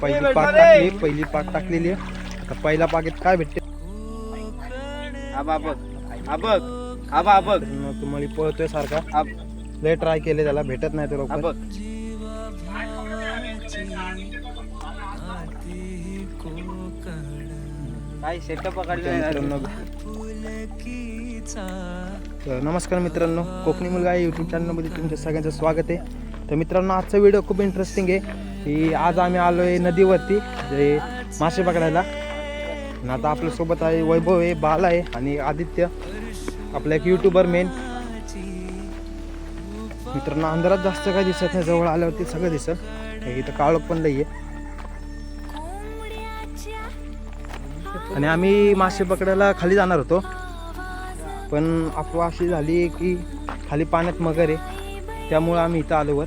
पहिली पाक टाकली पहिली पाक टाकलेली आहे. आता पहिल्या पाकीत काय भेटते? आबा बघ बघ आबा बघ. तुम्हाला पळतोय सारखा. लय ट्राय केले त्याला भेटत नाही तो काय सेटअप पकडले तर नमस्कार मित्रांनो. कोकणी मुलगा या यूट्यूब चॅनलमध्ये तुमच्या सगळ्यांचं स्वागत आहे. तर मित्रांनो आजचा व्हिडिओ खूप इंटरेस्टिंग आहे. की आज आम्ही आलो आहे नदीवरती जे मासे पकडायला. आणि आता आपल्यासोबत आहे वैभव आहे बाल आहे आणि आदित्य आपला एक यूट्यूबर मेन मित्रांनो अंधारात जास्त काय दिसत नाही जवळ आल्यावरती सगळं दिसत. इथं काळोख पण लई आहे आणि आम्ही मासे पकडायला खाली जाणार होतो. पण अफवा अशी झाली की खाली पाण्यात मगर आहे. त्यामुळं आम्ही इथं आलो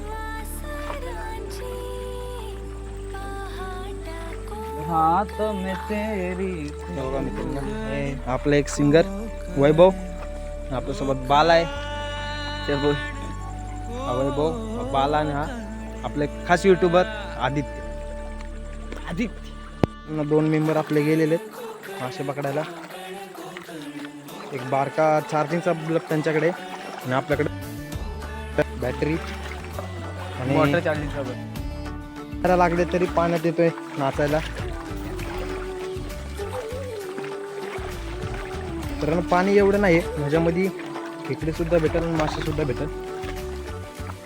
हाथ में तेरी बघा मित्रांनो, हे आपला एक सिंगर वैभव. आपल्यासोबत बाल आहे. ते बोल. हा वैभव बाल आणि हा आपले खास युट्यूबर आदित्य. आदित्य. दोन मेंबर आपले गेलेले आहेत. मासे पकडायला. एक बारका चार्जिंगचा बल्ब त्यांच्याकडे आणि आपल्याकडे बॅटरी आणि वॉटर चार्जिंग सोबत. नाचायला लागले तरी पाण्यात येतोय नाचायला. तर पाणी एवढं नाही ह्याच्यामध्ये खेकडे सुद्धा भेटल आणि मासे सुद्धा भेटल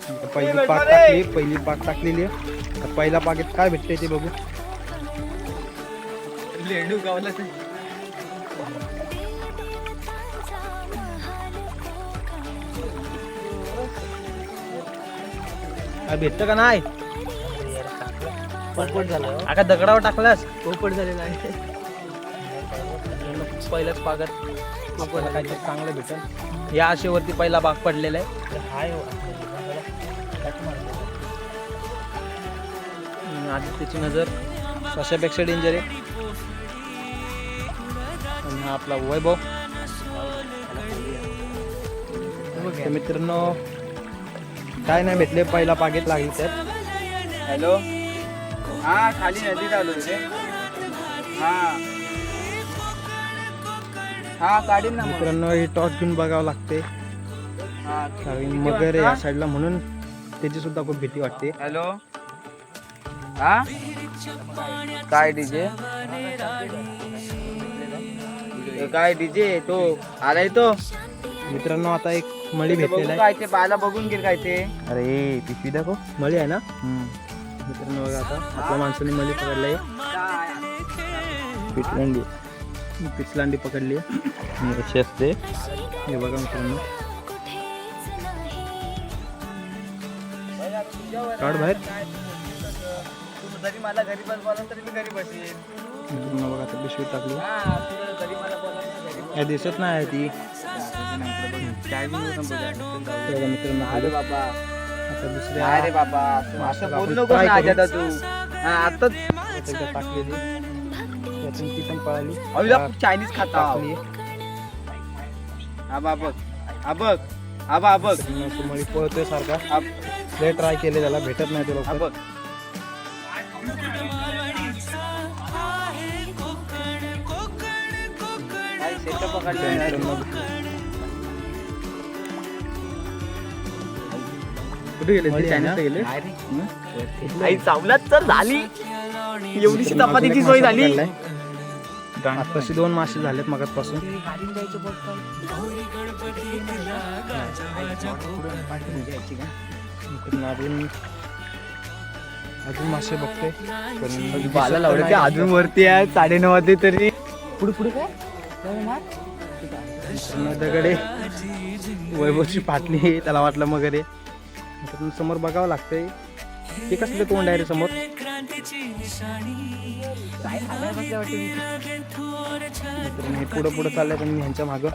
आता पहिली पाक टाकली पहिली पाक टाकलेली आहे. आता पहिल्या पाकीत काय भेटते ते बघू. लेंडू गावला काय भेटतं का नाही? पोपट झाला. आका दगडावर टाकलास? पोपट झालेला आहे. पहिल्याच बागात आपल्याला काहीतरी चांगलं भेटेल. या आशेवरती पहिला बाग पडलेला आहे. हो, हम्म, आदित्यची नजर कशापेक्षा डेंजर आहे. आणि हा आपला वैभव. मित्रांनो काय नाही भेटले पहिला पागेत लागली तर. हॅलो हा खाली नदीत आलो हा. हा काढीन ना मग. मित्रांनो ही टॉर्च घेऊन बघावं लागते हा कारण मगर आहे या साईडला म्हणून त्याची सुद्धा खूप भीती वाटते. हॅलो? हा? काय डीजे? काय डीजे? तो आलाय तो. मित्रांनो आता एक मळी बघू भेटलेला आहे. काय ते पाहायला बघून घे काय ते. अरे पिशवी दाखव. मळी आहे ना? मित्रांनो बघा आता आपल्या माणसाने मळी पकडली आहे? पिचलांडी. पिचलांडी पकडली आहे. अशी असते. हे बघा मित्रांनो. काढ बाहेर. मला घरी बस बोला तरी मी घरी बसेन मित्रांनो बघा आता पिशवी टाकली. या दिसत नाही आहे ती. मित्रांनो आलं. बाबा आता दुसऱ्या अरे बाबा असं बोल नको ना तू. आताच. एकदा टाकलेली. त्यातून ती पण पळाली. चायनीज खाता. टाकली बा बघ हा बघ बा बघ मळी पळतोय सारखा. लय ट्राय केले त्याला भेटत नाही तो हा बघ सेटअप. कुठे गेले? ते गेले? आई चावलाच तर झाली. एवढीशी चपातीची सोय झाली. आताशी दोन मासे झालेत मगातपासून अजून अजून मासे बघतोय पण बाला लावलं ते अजून वरती आहे साडे नऊ वाजते तरी. पुढे पुढे काय? दगडे वैभवची पाटली वाटलं मित्रांनो, समोर बघावं लागतंय. ते कसलं तोंड आहे रे समोर? हे पुढं पुढं चाललंय पण मी ह्यांच्या मागं.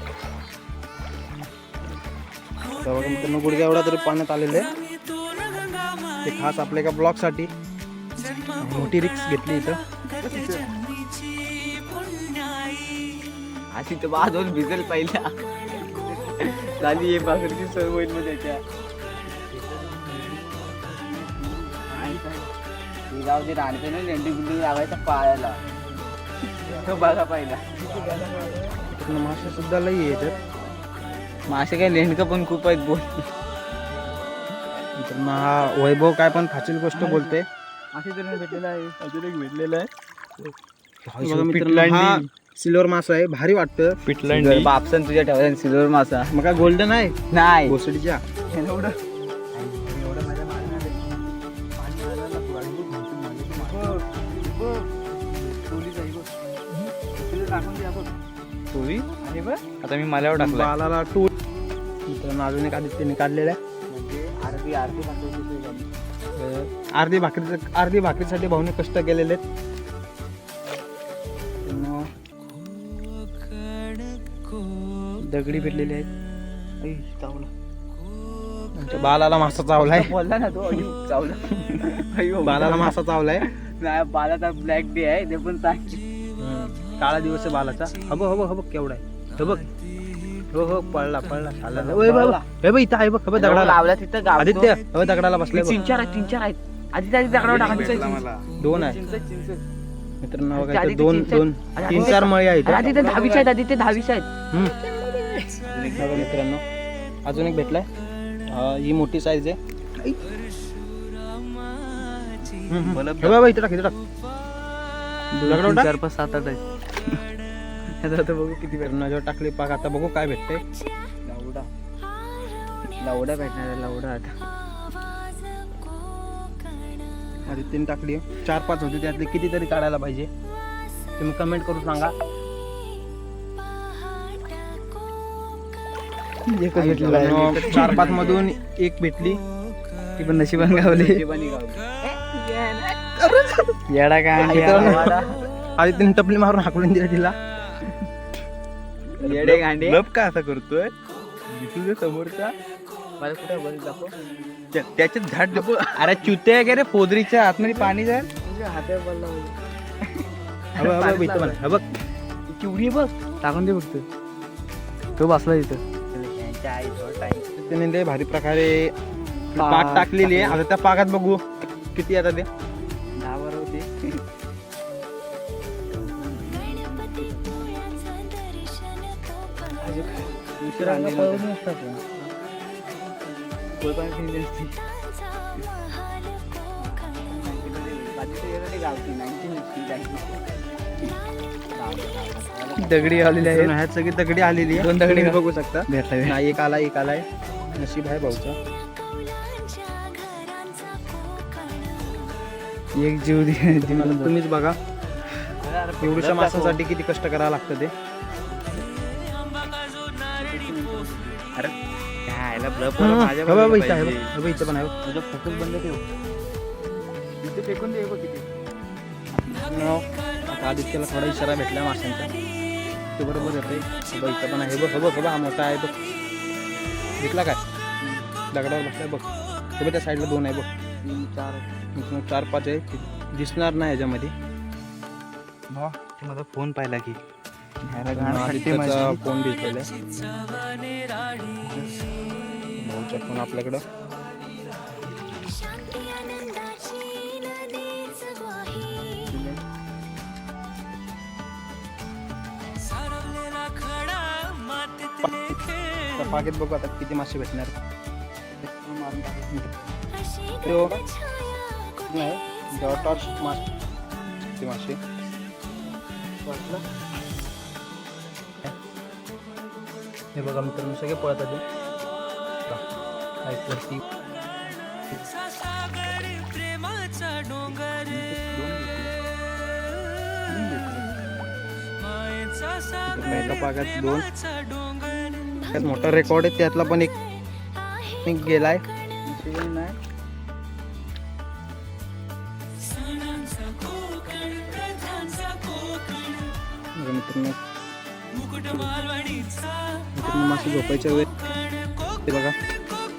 मित्रांनो गुडघ्या एवढा तरी पाण्यात आलेलं आहे. ते खास आपल्या एका ब्लॉगसाठी. मोठी रिक्स घेतली इथं. अशी तर बाजून भिजल पहिल्या. झाली आहे भाकरीची सोय होईल ही गाव ते राहते ना लेंडी गुंडी लावायचा पायाला. तो बघा पहिला. मासे सुद्धा लई येतात मासे काय लेंडकं पण खूप आहेत बोल. हा वैभव काय पण फाशील गोष्ट बोलते मासे तर भेटलेला आहे अजून एक भेटलेला आहे. हा सिल्वर मासा आहे भारी वाटतं. पिठलांडी बापसन तुझ्या ठेवला सिल्वर मासा. मग काय गोल्डन आहे? नाही. भोसडीच्या. एवढं आता मी माल्यावर टाकला बालाला टू मित्रांनो अजून एक आदित्यने काढलेला आहे. अर्धी अं, अर्धी भाकरी अर्धी भाकरीसाठी भाऊने कष्ट केलेले आहेत. दगडी भेटलेली आहेत. चावला. आमच्या बालाला मासा चावलाय. बोलला ना तो चावला. बालाला मासा चावलाय. नाही बालाचा ब्लॅक डे आहे ते पण चांगली. काळा दिवस आहे बालाचा. हब हब हब केवढा आहे. हे बघ. हो हो पळला पळला खाला ओय बाबा. हे बघ इथं आहे बघ हे बघ दगडाला. लावला तिथं गाव आदित्य हे बघ दगडाला बसलाय बघ. तीन चार आहेत. तीन चार आहेत आधी त्याची दगडावर टाकायचं दोन आहे चिंच चिंच मित्रांनो बघा इथं दोन दोन तीन चार मळी आहेत आधी ते दहावीचे आहेत आधी ते दहावीचे आहेत. हम्म. हे बघा मित्रांनो. अजून एक भेटलाय. अं, ही मोठी साईज आहे. हम्म, हम्म. हे बघ, बघ, इथं टाक इथं टाक. दगडावर टाक. चार पाच सात आठ आहेत आता आता बघू किती भेटणार. जेव्हा टाकली पाक. आता बघू काय भेटतंय. लावडा. लावडा भेटणार आहे लावडा आता. आदित्यने टाकली चार पाच होते त्यातले कितीतरी काढायला पाहिजे. तुम्ही कमेंट करून सांगा. एकच मित्रांनो, चार पाच मधून एक भेटली. ती पण नशिबान गावली. येडा काय आदित्यने टपली मारून हाकलून दिला तिला. येडे गांडे. लप का असा करतोय? तुझ्या समोरचा. मला कुठे बघ दाखव. त्या- त्याच्यात झाड डबो अरे चुते आहे का रे? पोदरीच्या आतमध्ये पाणी जाय तुझ्या हातात बोलला हे बघ, हे बघ, इथं पण आहे. हे बघ. चिवडी बघ. टाकून दे फक्त. तो बसला तिथं त्याने लय भारी प्रकारे पाक टाकलेली आहे. आता त्या पाकात बघू. किती आता ते? दगडी आलेली मित्रांनो, ह्यात सगळी दगडी आलेली आहे दोन दगडी तुम्ही? बघू शकता. भेटला नाही एक आलाय एक आलाय. नशीब आहे भाऊचा. एक जीव दे. मला तुम्हीच बघा. एवढ्याशा माणसासाठी किती कष्ट करावं लागतं ते. हे. बघ, इथं आहे बघ, हे बघ, इथं पण आहे बघ. तुझं फोकस बंद ठेव. इथे फेकून दे बघ किती मित्रांनो, आता आदित्यला थोडा इशारा भेटला माशांचा. ते बरोबर येते बघ, इथं पण आहे. बघ हे बघ हे बघ, हा मोठा आहे बघ. घेतला काय? दगडावर बसलाय बघ. हे बघ त्या साईडला दोन आहे बघ. तीन चार. चार पाच आहे. ते दिसणार नाही याच्यामध्ये. माझा फोन पाहिला की. आदित्यचा फोन भेटलेला आहे भाऊचा फोन आपल्याकडं. त्या बघू आता किती मासे भेटणार. तो नाही टॉर्च मास मासे. हे बघा मित्रांनो सगळे पळत ते. आहेत वरती मित्रांनो, डोंगर पाकात दोन. डोंगर मोठा रेकॉर्ड आहे त्यातला पण एक गेलाय. मित्रांनो. मित्रांनो मासे झोपायच्या वेळ ते बघा.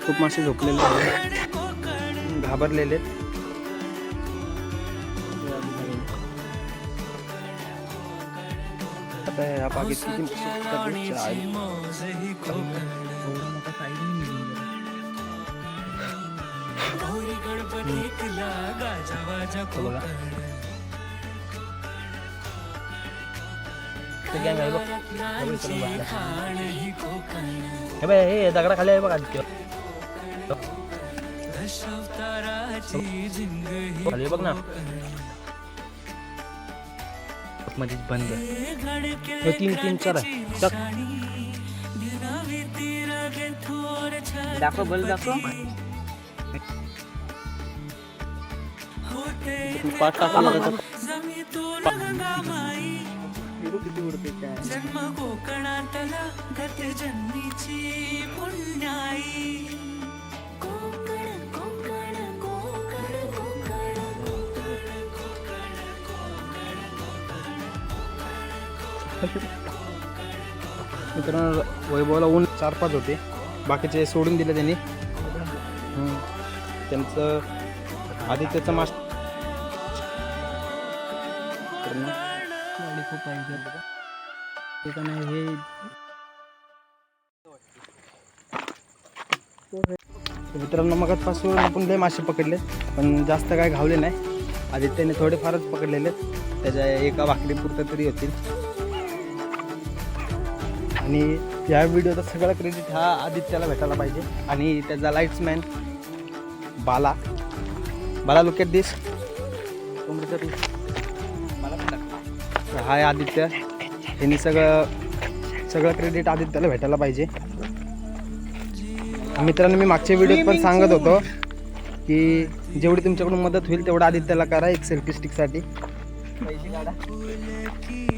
खूप मासे झोपलेले आहेत. घाबरलेले आहेत. आता ह्या बागेत किती हे बघा हे दगडा खाली आहे बघा. आदित्य बघ ना. मध्येच बंद. तीन तीन करा चक. दाखव बल दाखव. पाच टाकायला त्याचं जन्म कोकणातला गत जन्मीची पुण्याई. मित्रांनो वैभवला ऊन चार पाच होते. बाकीचे सोडून दिले त्यांनी. त्यांचं आदित्यचं मास गाडी खूप पाहिजे नाही हे मित्रांनो मगाचपासून आपण लय मासे पकडले पण जास्त काय घावले नाही. आदित्यने थोडेफारच पकडलेले. त्याच्या एका भाकरीपुरतं तरी होतील. आणि या व्हिडिओचा सगळं क्रेडिट हा आदित्यला भेटायला पाहिजे. आणि त्याचा lightsman Bala. Bala look at this hi Aditya. यांनी सगळं सगळं क्रेडिट आदित्याला भेटायला पाहिजे. मित्रांनो मी मागच्या व्हिडिओत पण सांगत होतो की जेवढी तुमच्याकडून मदत होईल तेवढं आदित्यला करा एक सेल्फी स्टिकसाठी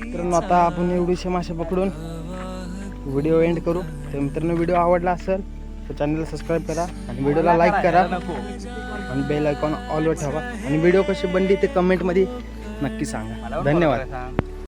मित्रांनो आता आपण एवढीशे मासे पकडून व्हिडिओ एंड करू. तर मित्रांनो व्हिडिओ आवडला असेल तर चॅनलला सबस्क्राईब करा आणि व्हिडिओला लाईक करा. आणि बेल आयकॉन ऑलवर ठेवा. आणि व्हिडिओ कशी बनली ते कमेंटमध्ये नक्की सांगा. धन्यवाद.